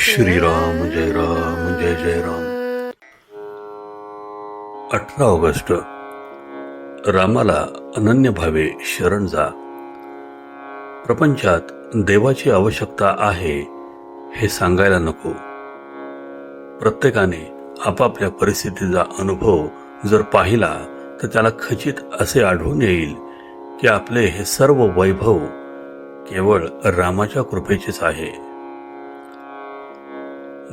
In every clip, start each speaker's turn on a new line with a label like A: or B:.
A: श्रीराम जय राम जय जय राम। अठरा ऑगस्ट रामाला अनन्य भावे शरण जा। प्रपंचात देवाची आवश्यकता आहे हे सांगायला नको। प्रत्येकाने आपापल्या परिस्थितीचा अनुभव जर पाहिला तर त्याला खचित असे आढळून येईल की आपले हे सर्व वैभव केवळ रामाच्या कृपेचेच आहे.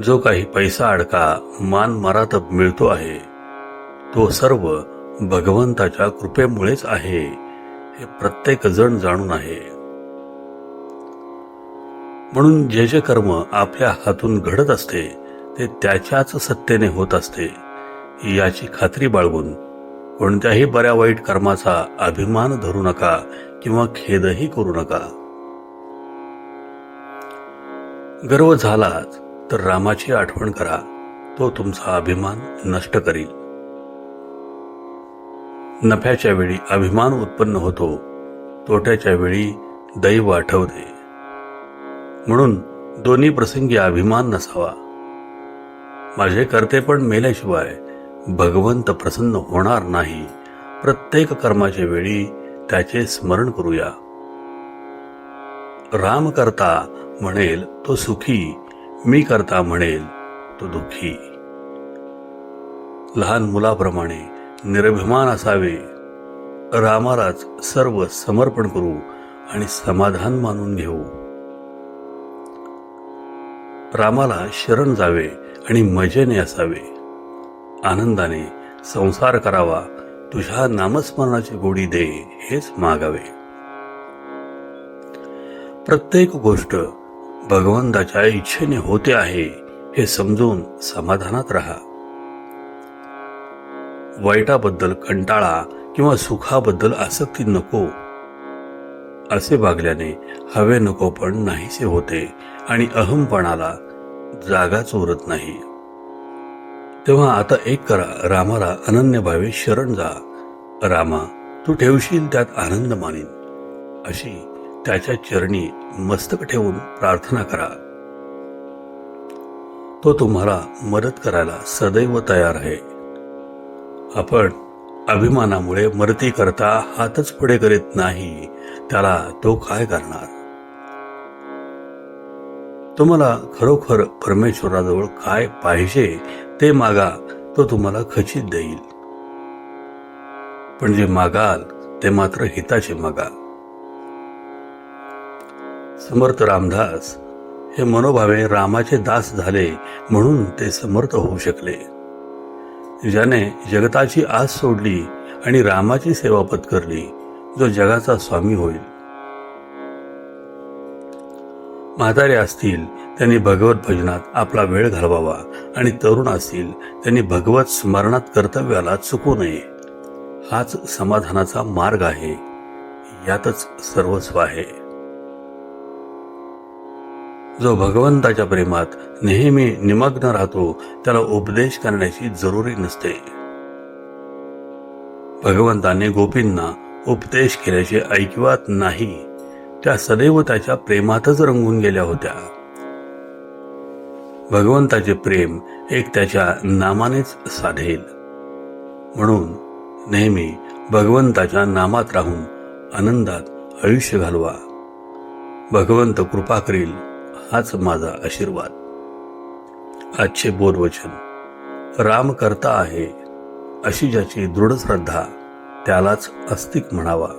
A: जो काही पैसा अडका मान मरात मिळतो आहे तो सर्व भगवंताच्या कृपेमुळेच आहे हे प्रत्येक जण जाणून आहे. म्हणून जे जे कर्म आपल्या हातून घडत असते ते त्याच्याच सत्तेने होत असते याची खात्री बाळगून कोणत्याही बऱ्या वाईट कर्माचा अभिमान धरू नका किंवा खेदही करू नका. गर्व झालाच तर रामाची आठवण करा. तो तुमचा अभिमान नष्ट करील. नफ्याच्या वेळी अभिमान उत्पन्न होतो. तोट्याच्या वेळी दैव आठवते म्हणून दोन्ही प्रसंगी अभिमान नसावा. माझे कर्ते पण मेल्याशिवाय भगवंत प्रसन्न होणार नाही. प्रत्येक कर्माच्या वेळी त्याचे स्मरण करूया. राम करता म्हणेल तो सुखी. मी करता म्हणेल तो दुःखी. लहान मुलाप्रमाणे निरभिमान असावे. रामालाच सर्व समर्पण करू आणि समाधान मानून घेऊ. रामाला शरण जावे आणि मजेने असावे. आनंदाने संसार करावा तुझ्या नामस्मरणाची गोडी दे हेच मागावे. प्रत्येक गोष्ट भगवंताच्या इच्छेने होते आहे हे समजून समाधानात राहा. वाईटाबद्दल कंटाळा किंवा सुखाबद्दल आसक्ती नको. असे वागल्याने हवे नको पण नाहीसे होते आणि अहमपणाला जागाच उरत नाही. तेव्हा आता एक करा. रामाला अनन्य भावे शरण जा. रामा तू ठेवशील त्यात आनंद मानीन. अशी त्याच्या चरणी मस्तक ठेवून प्रार्थना करा. तो तुम्हाला मदत करायला सदैव तयार आहे. आपण अभिमानामुळे मरती करता हातच पुढे करीत नाही. त्याला तो काय करणार? तुम्हाला खरोखर परमेश्वराजवळ काय पाहिजे ते मागा तो तुम्हाला खचित देईल. पण जे मागाल ते मात्र हिताचे मागाल. समर्थ रामदास हे मनोभावे रामाचे दास झाले म्हणून ते समर्थ होऊ शकले. ज्याने जगताची आस सोडली आणि रामाची सेवा पत्करली जो जगाचा स्वामी होईल. म्हातारे असतील त्यांनी भगवत भजनात आपला वेळ घालवावा. आणि तरुण असतील त्यांनी भगवत स्मरणात कर्तव्याला चुकू नये. हाच समाधानाचा मार्ग आहे. यातच सर्वस्व आहे. जो भगवंताच्या प्रेमात नेहमी निमग्न राहतो त्याला उपदेश करण्याची जरुरी नसते. भगवंताने गोपींना उपदेश केल्याचे ऐकिवात नाही. त्या सदैव त्याच्या प्रेमातच रंगून गेल्या होत्या. भगवंताचे प्रेम एक त्याच्या नामानेच साधेल. म्हणून नेहमी भगवंताच्या नामात राहून आनंदात आयुष्य घालवा. भगवंत कृपा करील हाच माझा आशीर्वाद. आजचे बोधवचन राम करता आहे अशी ज्याची दृढ श्रद्धा त्यालाच अस्तिक म्हणावा.